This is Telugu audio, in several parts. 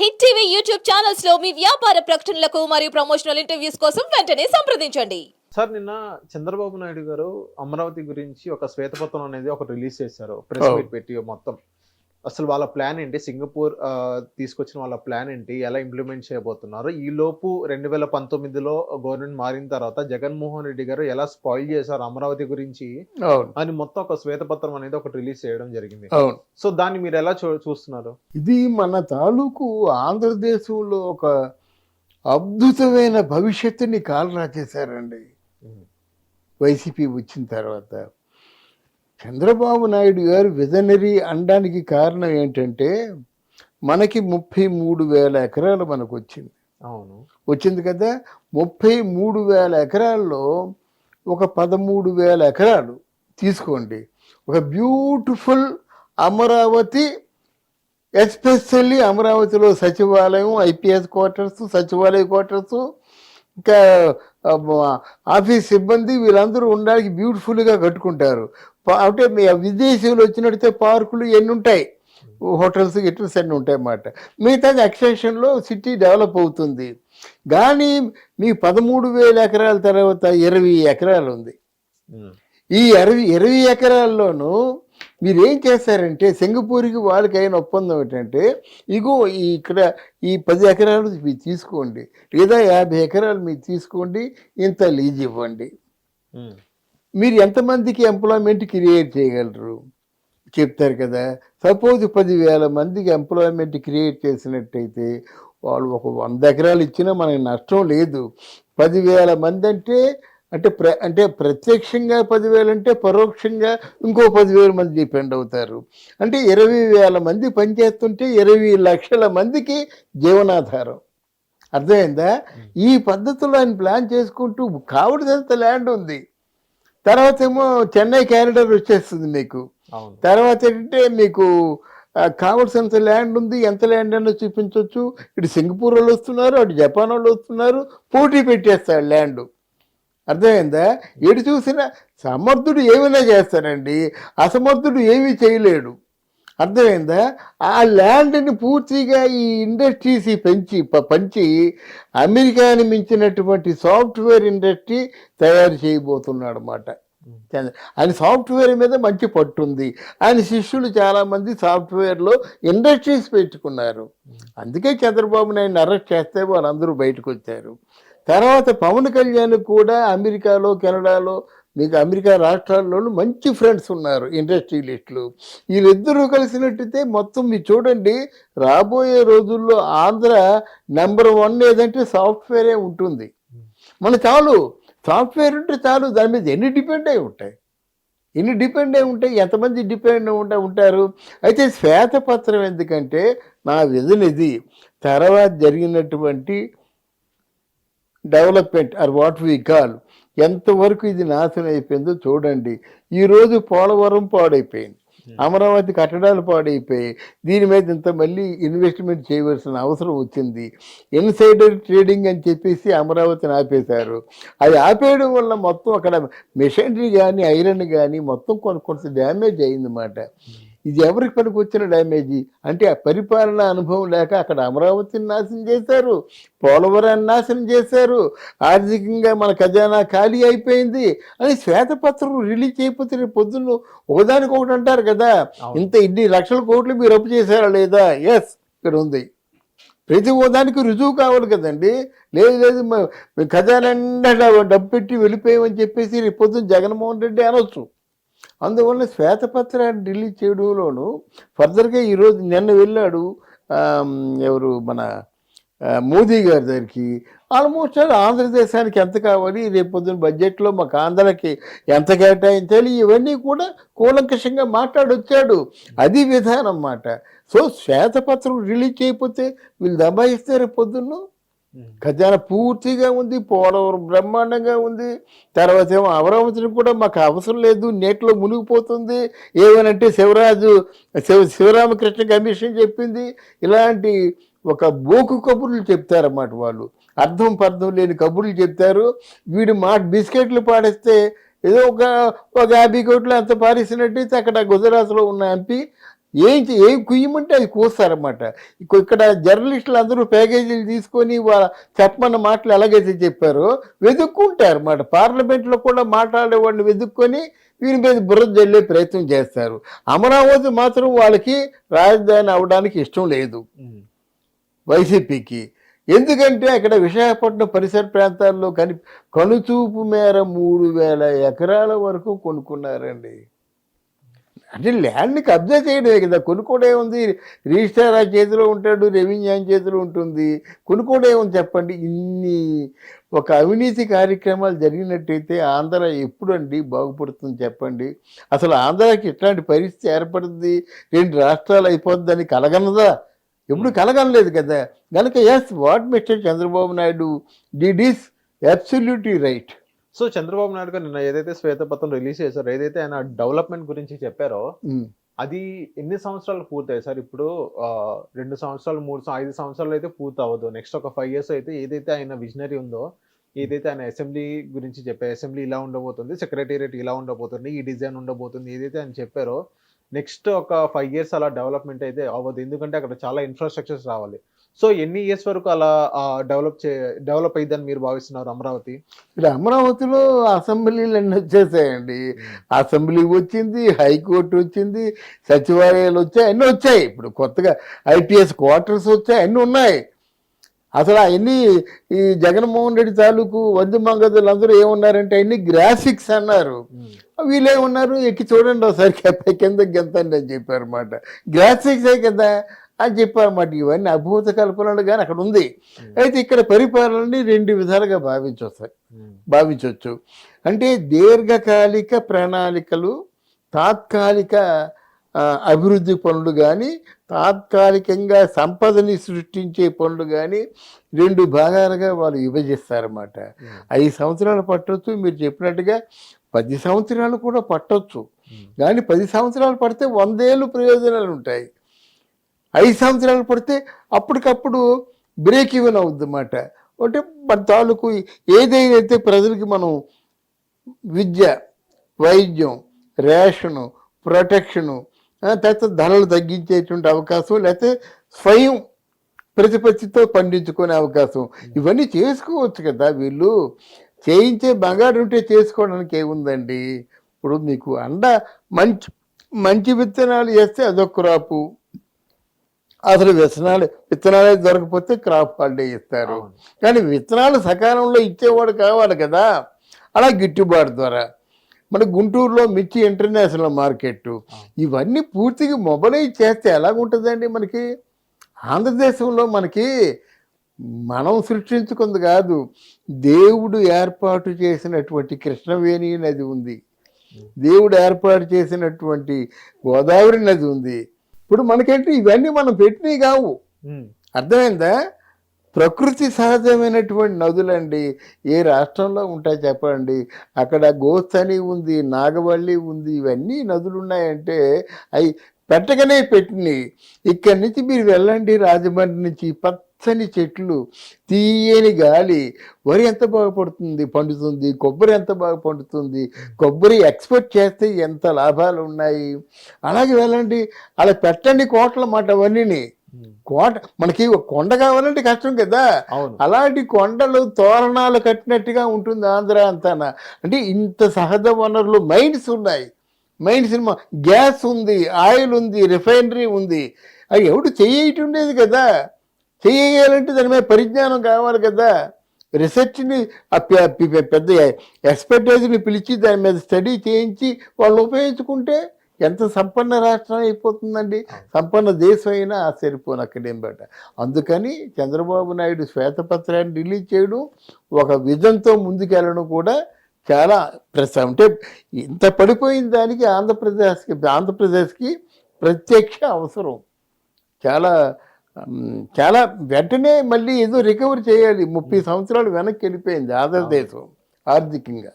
హిట్ టీవీ యూట్యూబ్ ఛానల్స్లో మీ వ్యాపార ప్రకటనలకు మరియు ప్రమోషనల్ ఇంటర్వ్యూస్ కోసం వెంటనే సంప్రదించండి. సార్ నిన్న చంద్రబాబు నాయుడు గారు అమరావతి గురించి ఒక శ్వేతపత్రం అనేది ఒక రిలీజ్ చేశారు. ప్రెస్. మీట్ పెట్టి మొత్తం. అసలు వాళ్ళ ప్లాన్ ఏంటి? సింగపూర్ తీసుకొచ్చిన వాళ్ళ ప్లాన్ ఏంటి? ఎలా ఇంప్లిమెంట్ చేయబోతున్నారు? ఈ లోపు రెండు వేల పంతొమ్మిదిలో గవర్నమెంట్ మారిన తర్వాత జగన్మోహన్ రెడ్డి గారు ఎలా స్పాయిల్ చేశారు అమరావతి గురించి అవును. అని మొత్తం ఒక శ్వేతపత్రం అనేది ఒకటి రిలీజ్ చేయడం జరిగింది. అవును. సో దాన్ని మీరు ఎలా చూ చూస్తున్నారు? ఇది మన తాలూకు ఆంధ్రదేశంలో ఒక అద్భుతమైన భవిష్యత్తుని కాలరా చేశారండి. వైసీపీ వచ్చిన తర్వాత. చంద్రబాబు నాయుడు గారు విజనరీ అనడానికి కారణం ఏంటంటే మనకి ముప్పై మూడు వేల ఎకరాలు మనకు వచ్చింది. అవును. వచ్చింది కదా? ముప్పై మూడు వేల ఎకరాల్లో ఒక పదమూడు వేల ఎకరాలు తీసుకోండి. ఒక బ్యూటిఫుల్ అమరావతి ఎస్పెషల్లీ అమరావతిలో సచివాలయం ఐపీఎస్ క్వార్టర్స్ సచివాలయ క్వార్టర్స్ ఇంకా ఆఫీస్ సిబ్బంది వీళ్ళందరూ ఉండడానికి బ్యూటిఫుల్గా కట్టుకుంటారు. అంటే విదేశీయులు వచ్చినట్టయితే పార్కులు ఎన్ని ఉంటాయి హోటల్స్ గిటల్స్ అన్నీ ఉంటాయి అన్నమాట మిగతాది ఎక్స్టెన్షన్లో సిటీ డెవలప్ అవుతుంది. కానీ మీ పదమూడు వేల ఎకరాల తర్వాత ఇరవై ఎకరాలు ఉంది. ఈ ఇరవై ఇరవై ఎకరాల్లోనూ మీరు ఏం చేస్తారంటే సింగపూర్కి వాళ్ళకి అయిన ఒప్పందం ఏంటంటే ఇగో ఈ ఇక్కడ ఈ పది ఎకరాలు మీరు తీసుకోండి. లేదా యాభై ఎకరాలు మీరు తీసుకోండి. ఇంత లీజ్ ఇవ్వండి. మీరు ఎంతమందికి ఎంప్లాయ్మెంట్ క్రియేట్ చేయగలరు? చెప్తారు కదా. సపోజ్ పదివేల మందికి ఎంప్లాయ్మెంట్ క్రియేట్ చేసినట్టయితే వాళ్ళు ఒక వంద ఎకరాలు ఇచ్చినా మనకి నష్టం లేదు. పదివేల మంది అంటే అంటే ప్ర అంటే ప్రత్యక్షంగా పదివేలు అంటే పరోక్షంగా ఇంకో పదివేల మంది డిపెండ్ అవుతారు. అంటే ఇరవై వేల మంది పనిచేస్తుంటే ఇరవై లక్షల మందికి జీవనాధారం. అర్థమైందా? ఈ పద్ధతిలో ఆయన ప్లాన్ చేసుకుంటూ కావలసినంత ల్యాండ్ ఉంది. తర్వాత ఏమో చెన్నై క్యారిడర్ వచ్చేస్తుంది మీకు. తర్వాత ఏంటంటే మీకు కావలసినంత ల్యాండ్ ఉంది ఎంత ల్యాండ్ అన్నా చూపించవచ్చు ఇటు సింగపూర్ వాళ్ళు వస్తున్నారు అటు జపాన్ వాళ్ళు వస్తున్నారు పోటీ పెట్టేస్తాడు ల్యాండ్ అర్థమైందా? ఎటు చూసినా సమర్థుడు ఏమైనా చేస్తాడండి అసమర్థుడు ఏమీ చేయలేడు. అర్థమైందా? ఆ ల్యాండ్ని పూర్తిగా ఈ ఇండస్ట్రీస్ పెంచి పంచి అమెరికాని మించినటువంటి సాఫ్ట్వేర్ ఇండస్ట్రీ తయారు చేయబోతున్నాడు అన్నమాట చంద్ర- ఆయన సాఫ్ట్వేర్ మీద మంచి పట్టుంది ఆయన శిష్యులు చాలామంది సాఫ్ట్వేర్లో ఇండస్ట్రీస్ పెట్టుకున్నారు అందుకే చంద్రబాబు నాయుడు అరెస్ట్ చేస్తే వాళ్ళందరూ బయటకు వచ్చారు తర్వాత పవన్ కళ్యాణ్ కూడా అమెరికాలో కెనడాలో మీకు అమెరికా రాష్ట్రాల్లోనూ మంచి ఫ్రెండ్స్ ఉన్నారు ఇండస్ట్రియలిస్టులు వీళ్ళిద్దరూ కలిసినట్టయితే మొత్తం మీరు చూడండి రాబోయే రోజుల్లో ఆంధ్ర నెంబర్ వన్ ఏదంటే సాఫ్ట్వేరే ఉంటుంది. మన చాలు సాఫ్ట్వేర్ ఉంటే చాలు దాని మీద ఎన్ని డిపెండ్ అయి ఉంటాయి? ఎన్ని డిపెండ్ అయి ఉంటాయి? ఎంతమంది డిపెండ్ ఉంటా ఉంటారు? అయితే శ్వేతపత్రం ఎందుకంటే నా విజన్ ఇది తర్వాత జరిగినటువంటి development are what we call ఎంతవరకు ఇది నాశనం అయిపోయిందో చూడండి. ఈరోజు పోలవరం పాడైపోయింది. అమరావతి కట్టడాలు పాడైపోయాయి. దీని మీద ఇంత మళ్ళీ ఇన్వెస్ట్మెంట్ చేయవలసిన అవసరం వచ్చింది. ఇన్సైడర్ ట్రేడింగ్ అని చెప్పేసి అమరావతిని ఆపేశారు. అది ఆపేయడం వల్ల మొత్తం అక్కడ మెషినరీ కానీ ఐరన్ కానీ మొత్తం కొంత కొంత డ్యామేజ్ అయిందన్నమాట. ఇది ఎవరికి పనికి వచ్చిన డ్యామేజీ? అంటే ఆ పరిపాలన అనుభవం లేక అక్కడ అమరావతిని నాశనం చేశారు పోలవరాన్ని నాశనం చేశారు ఆర్థికంగా మన ఖజానా ఖాళీ అయిపోయింది అని శ్వేతపత్రం రిలీజ్ చేయకపోతే రేపు పొద్దున్న ఒకదానికి ఒకటి అంటారు కదా. ఇంత ఇన్ని లక్షల కోట్లు మీరు అప్పు చేశారా లేదా? ఎస్ ఇక్కడ ఉంది. ప్రతి ఓదానికి రుజువు కావాలి కదండి. లేదు లేదు ఖజానా డబ్బు పెట్టి వెళ్ళిపోయామని చెప్పేసి రేపు పొద్దున్న జగన్మోహన్ రెడ్డి అనొచ్చు. అందువల్ల శ్వేతపత్రాన్ని రిలీజ్ చేయడంలోను ఫర్దర్గా ఈరోజు నిన్న వెళ్ళాడు ఎవరు మన మోదీ గారి దగ్గరికి. ఆల్మోస్ట్ ఆల్ ఆంధ్రదేశానికి ఎంత కావాలి రేపు పొద్దున్న బడ్జెట్లో మాకు ఆంధ్రకి ఎంత కేటాయించాలి ఇవన్నీ కూడా కూలంకషంగా మాట్లాడొచ్చాడు. అది విధానం మాట సో శ్వేతపత్రం రిలీజ్ చేయకపోతే వీళ్ళు దబాయిస్తే రేపు పొద్దున్న ఖజానా పూర్తిగా ఉంది పోలవరం బ్రహ్మాండంగా ఉంది. తర్వాత ఏమో అమరావతిని కూడా మాకు అవసరం లేదు నీటిలో మునిగిపోతుంది. ఏమనంటే శివరాజు శివ శివరామకృష్ణ కమిషన్ చెప్పింది. ఇలాంటి ఒక బోకు కబుర్లు చెప్తారన్నమాట వాళ్ళు. అర్థం పర్థం లేని కబుర్లు చెప్తారు. వీడు మా బిస్కెట్లు పాడేస్తే ఏదో ఒక ఒక యాభై కోట్లు అంత పారేసినట్టయితే అక్కడ గుజరాత్లో ఉన్న ఎంపీ ఏం ఏం కుయ్యమంటే అది కూస్తారన్నమాట. ఇక- ఇక్కడ జర్నలిస్టులు అందరూ ప్యాకేజీలు తీసుకొని వాళ్ళ చెప్పమన్న మాటలు ఎలాగైతే చెప్పారో వెతుక్కుంటారు అన్నమాట పార్లమెంట్లో కూడా మాట్లాడేవాడిని వెతుక్కొని వీరి మీద బురద జల్లే ప్రయత్నం చేస్తారు. అమరావతి మాత్రం వాళ్ళకి రాజధాని అవడానికి ఇష్టం లేదు. వైసీపీకి. ఎందుకంటే అక్కడ విశాఖపట్నం పరిసర ప్రాంతాల్లో కని కనుచూపు మేర మూడు వేల ఎకరాల వరకు కొనుక్కున్నారండి. అంటే ల్యాండ్ని కబ్జా చేయడమే కదా. కొనుక్కోడే ఉంది రిజిస్ట్రార్ ఆ చేతిలో ఉంటాడు రెవెన్యూ ఆయన చేతిలో ఉంటుంది. కొనుక్కోడే ఉంది చెప్పండి? ఇన్ని ఒక అవినీతి కార్యక్రమాలు జరిగినట్టయితే ఆంధ్ర ఎప్పుడండి బాగుపడుతుంది చెప్పండి? అసలు ఆంధ్రాకి ఇట్లాంటి పరిస్థితి ఏర్పడుతుంది రెండు రాష్ట్రాలు అయిపోద్దని కలగనదా? ఎప్పుడు కలగనలేదు కదా. కనుక yes what mister Chandrababu Naidu did is absolutely right so Chandrababu Naidu garu నిన్న ఏదైతే శ్వేతపత్రం రిలీజ్ చేశారో ఏదైతే ఆయన డెవలప్మెంట్ గురించి చెప్పారో అది ఎన్ని సంవత్సరాలు పూర్తయ్యాయి సార్? ఇప్పుడు రెండు సంవత్సరాలు మూడు ఐదు సంవత్సరాలు అయితే పూర్తి అవ్వదు నెక్స్ట్ ఒక ఫైవ్ ఇయర్స్ అయితే ఏదైతే ఆయన విజనరీ ఉందో ఏదైతే ఆయన అసెంబ్లీ గురించి చెప్పారు అసెంబ్లీ ఇలా ఉండబోతుంది సెక్రటేరియట్ ఇలా ఉండబోతుంది ఈ డిజైన్ ఉండబోతుంది ఏదైతే ఆయన చెప్పారో నెక్స్ట్ ఒక ఫైవ్ ఇయర్స్ అలా డెవలప్మెంట్ అయితే అవ్వదు. ఎందుకంటే అక్కడ చాలా ఇన్ఫ్రాస్ట్రక్చర్స్ రావాలి. సో ఎన్ని ఇయర్స్ వరకు అలా డెవలప్ చే డెవలప్ అయ్యిందని మీరు భావిస్తున్నారు అమరావతి? ఇక్కడ అమరావతిలో అసెంబ్లీలు అన్నీ వచ్చేసాయండి? అసెంబ్లీ వచ్చింది హైకోర్టు వచ్చింది సచివాలయాలు వచ్చాయి అన్నీ వచ్చాయి. ఇప్పుడు కొత్తగా ఐపీఎస్ క్వార్టర్స్ వచ్చాయి అన్నీ ఉన్నాయి. అసలు అవన్నీ ఈ జగన్మోహన్ రెడ్డి తాలూకు వద్దు మంగదులు అందరూ ఏమన్నారంటే అన్ని గ్రాఫిక్స్ అన్నారు. వీళ్ళేమన్నారు ఎక్కి చూడండి ఒకసారి కింద గెంతండి అని చెప్పారు అనమాట గ్రాఫిక్సే కదా అని చెప్పారన్నమాట. ఇవన్నీ అభూత కల్పనలు కానీ అక్కడ ఉంది. అయితే ఇక్కడ పరిపాలనని రెండు విధాలుగా భావించవచ్చు భావించవచ్చు అంటే దీర్ఘకాలిక ప్రణాళికలు తాత్కాలిక అభివృద్ధి పనులు కానీ తాత్కాలికంగా సంపదని సృష్టించే పనులు కానీ రెండు భాగాలుగా వాళ్ళు విభజిస్తారన్నమాట. ఐదు సంవత్సరాలు పట్టొచ్చు. మీరు చెప్పినట్టుగా పది సంవత్సరాలు కూడా పట్టొచ్చు. కానీ పది సంవత్సరాలు పడితే వందేళ్ళు ప్రయోజనాలు ఉంటాయి ఐదు సంవత్సరాలు పడితే అప్పటికప్పుడు బ్రేక్ ఈవెన్ అవుద్ది అన్నమాట అంటే మన తాలూకు ఏదైతే ప్రజలకి మనం విద్య వైద్యం రేషను ప్రొటెక్షను తర్వాత ధరలు తగ్గించేటువంటి అవకాశం లేకపోతే స్వయం ప్రతిపత్తితో పండించుకునే అవకాశం ఇవన్నీ చేసుకోవచ్చు కదా వీళ్ళు. చేయించే బంగారు ఉంటే చేసుకోవడానికి ఏముందండి? ఇప్పుడు మీకు అండ మంచి మంచి విత్తనాలు వేస్తే అదొక క్రాపు. అసలు విత్తనాలు విత్తనాలే దొరకపోతే క్రాప్ హాలిడే ఇస్తారు. కానీ విత్తనాలు సకాలంలో ఇచ్చేవాడు కావాలి కదా. అలా గిట్టుబాటు ద్వారా మన గుంటూరులో మిర్చి ఇంటర్నేషనల్ మార్కెట్ ఇవన్నీ పూర్తిగా మొబైలైజ్ చేస్తే ఎలాగుంటుందండి మనకి? ఆంధ్రదేశంలో మనకి మనం సృష్టించుకుంది కాదు. దేవుడు ఏర్పాటు చేసినటువంటి కృష్ణవేణి నది ఉంది. దేవుడు ఏర్పాటు చేసినటువంటి గోదావరి నది ఉంది. ఇప్పుడు మనకేంటి? ఇవన్నీ మనం పెట్టినవి కావు. అర్థమైందా? ప్రకృతి సహజమైనటువంటి నదులండి. ఏ రాష్ట్రంలో ఉంటాయి చెప్పండి? అక్కడ గోస్తని ఉంది నాగవల్లి ఉంది ఇవన్నీ నదులు ఉన్నాయంటే అవి పెట్టగానే పెట్టినాయి ఇక్కడి నుంచి మీరు వెళ్ళండి రాజమండ్రి నుంచి. పచ్చని చెట్లు తీయని గాలి. వరి ఎంత బాగా పడుతుంది? పండుతుంది. కొబ్బరి ఎంత బాగా పండుతుంది? కొబ్బరి ఎక్స్పోర్ట్ చేస్తే ఎంత లాభాలు ఉన్నాయి? అలాగే వెళ్ళండి. అలా పెట్టండి కోట్ల మాట అవన్నీ. కోట మనకి ఒక కొండ కావాలంటే కష్టం కదా. అవును. అలాంటి కొండలు తోరణాలు కట్టినట్టుగా ఉంటుంది ఆంధ్ర అంతాన. అంటే ఇంత సహజ వనరులు మైన్స్ ఉన్నాయి. మైన్స్ గ్యాస్ ఉంది ఆయిల్ ఉంది రిఫైనరీ ఉంది. అవి ఎవడు చేయటం ఉండేది కదా. చేయాలంటే దాని మీద పరిజ్ఞానం కావాలి కదా. రీసెర్చ్ని పెద్ద ఎక్స్పర్టైజ్ని పిలిచి దాని మీద స్టడీ చేయించి వాళ్ళు ఉపయోగించుకుంటే ఎంత సంపన్న రాష్ట్రం అయిపోతుందండి. సంపన్న దేశం అయినా ఆశ్చర్యపోను అక్కడేం బయట అందుకని చంద్రబాబు నాయుడు శ్వేతపత్రాన్ని రిలీజ్ చేయడం ఒక విజన్తో ముందుకెళ్ళడం కూడా చాలా ప్రెస్ అంటే ఇంత పడిపోయిన దానికి ఆంధ్రప్రదేశ్కి ఆంధ్రప్రదేశ్కి ప్రత్యక్ష అవసరం. చాలా చాలా వెంటనే మళ్ళీ ఏదో రికవర్ చేయాలి. ముప్పై సంవత్సరాలు వెనక్కి వెళ్ళిపోయింది ఆంధ్రదేశం ఆర్థికంగా.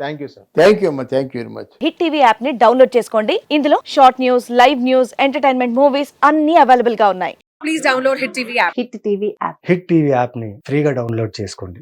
Thank you sir thank you అమ్మా. Thank you very much hit TV యాప్ని డౌన్లోడ్ చేసుకోండి. ఇందులో short news live news entertainment movies అన్ని అవైలబుల్గా ఉన్నాయి. Please download Hit TV app. Hit TV app. Hit TV యాప్ని ఫ్రీగా డౌన్లోడ్ చేసుకోండి.